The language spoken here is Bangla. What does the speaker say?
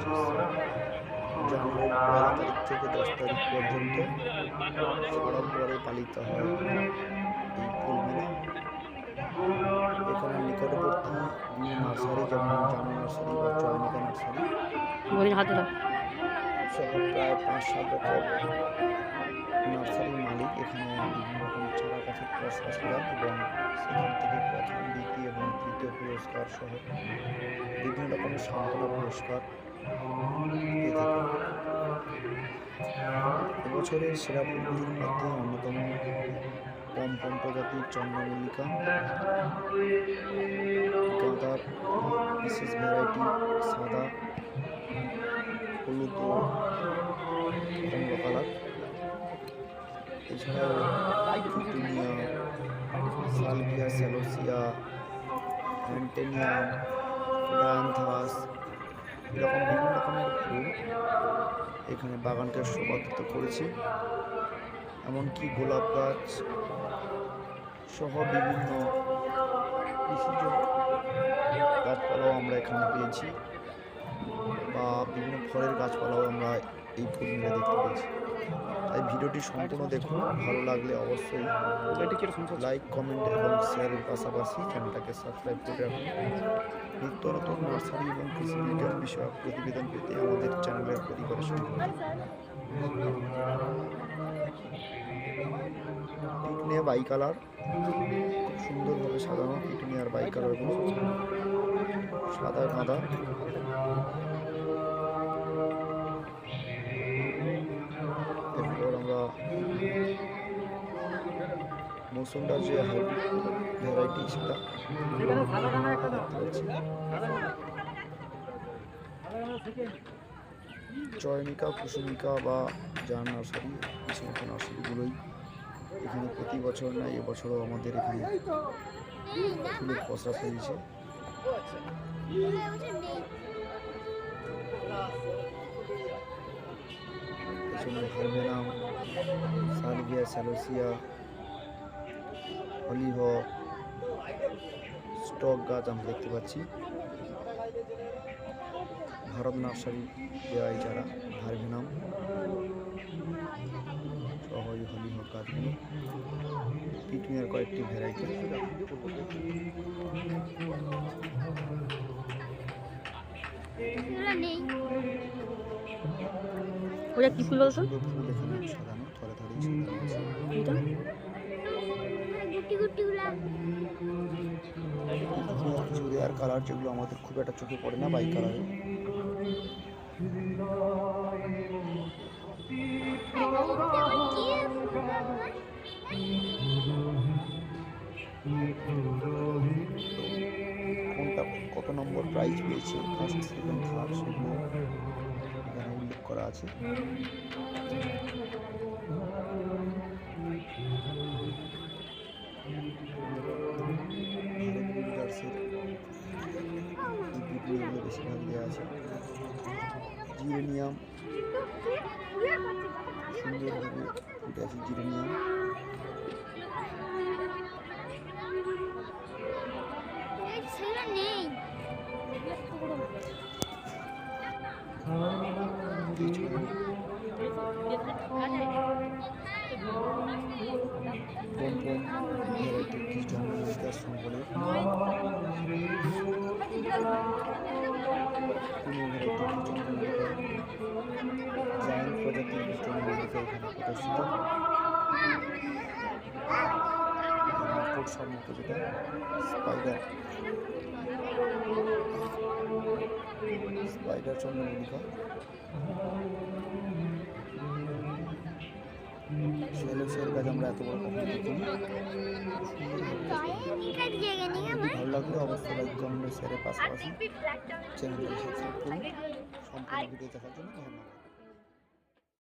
জানুয়ারির পয়লা তারিখ থেকে দশ তারিখ পর্যন্ত সাড়ম্বরে পালিত হয় এই ফুল এখানে নিকটবর্তী নার্সারি যেমন জামা নার্সারি বা চয়নিকা নার্সারি প্রায় পাঁচ সাত রকম নার্সারির মালিক এখানে বিভিন্ন রকম চারা গাছের পুরস্কার দেন এবং সেখান থেকে প্রথম দ্বিতীয় এবং তৃতীয় পুরস্কার সহ বিভিন্ন রকমের সান্ত্বনা পুরস্কার দিয়ে থাকে এবছরের সেরা ফুলগুলির মধ্যে অন্যতম পম্পম প্রজাতির চন্দ্রমল্লিকা গাঁদার বিশেষ ভ্যারাইটি সাদা হলুদ এছাড়াও সালভিয়া, সেলোসিয়া অ্যান্টেনিয়াম ডায়ান্থাস এরকম বিভিন্ন রকমের ফুল এখানে বাগানকে শোভাবর্ধিত করেছে। এমনকি গোলাপ গাছ সহ বিভিন্ন কৃষিজ গাছপালাও আমরা এখানে পেয়েছি। বিভিন্ন ফলের গাছপালাও আমরা এই ফুল মেলা দেখতে পেয়েছি। তাই ভিডিওটি সম্পূর্ণ দেখুন ভালো লাগলে অবশ্যই লাইক কমেন্ট এবং শেয়ারের পাশাপাশি চ্যানেলটাকে সাবস্ক্রাইব করে রাখুন। নিত্য নতুন নার্সারি এবং কৃষি বিজ্ঞান বিষয়ক প্রতিবেদন পেতে আমাদের চ্যানেলের পরিবারের সঙ্গে পিটুনিয়া বাই কালার খুব সুন্দরভাবে সাজানো পিটুনিয়ার বাই কালারগুলো সাদা গাঁদা। মৌসুমটার যে ভ্যারাইটি সেটা চয়নিকা, কুসুমিকা বা যার নার্সারি এই সমস্ত নার্সারিগুলোই এখানে প্রতি বছর না এবছরও আমাদের এখানে ফুলের পসরা সাজিয়েছে পেছনে হারবেনাম সালভিয়া স্যালোসিয়া অলিভ স্টক গাছ আমরা দেখতে পাচ্ছি ভারত নার্সারি দেওয়া এই চারা হারবেনাম সহ এই হলিভ গাছগুলো পিটুনিয়ার কয়েকটি ভ্যারাইটি ওটা কি ফুল বলতো? কালার যেগুলো আমাদের খুব একটা চোখে পড়ে না বাইক কোনটা, কত নম্বর প্রাইজ পেয়েছে? ফার্স্ট উল্লেখ করা আছে ভারত বিল্ডার্সের এই ভিডিওগুলো বেশিরভাগ দেওয়া আছে জিরেনিয়াম সুন্দরভাবে ফুটে আছে জিরেনিয়াম সেগুলো নেই ভ্যারাইটি জায়ান্ট প্রজাতির জন্মদিকা এখানে প্রদর্শিত স্পাইডার স্পাইডার চন্দ্রমল্লিকা গাছ আমরা এত বড় কখনো দেখিনি। ভালো লাগলে অবশ্যই লাইক কমেন্ট শেয়ারের পাশাপাশি চ্যানেলটাকে সাবস্ক্রাইব করুন। সম্পূর্ণ ভিডিও দেখার জন্য ধন্যবাদ।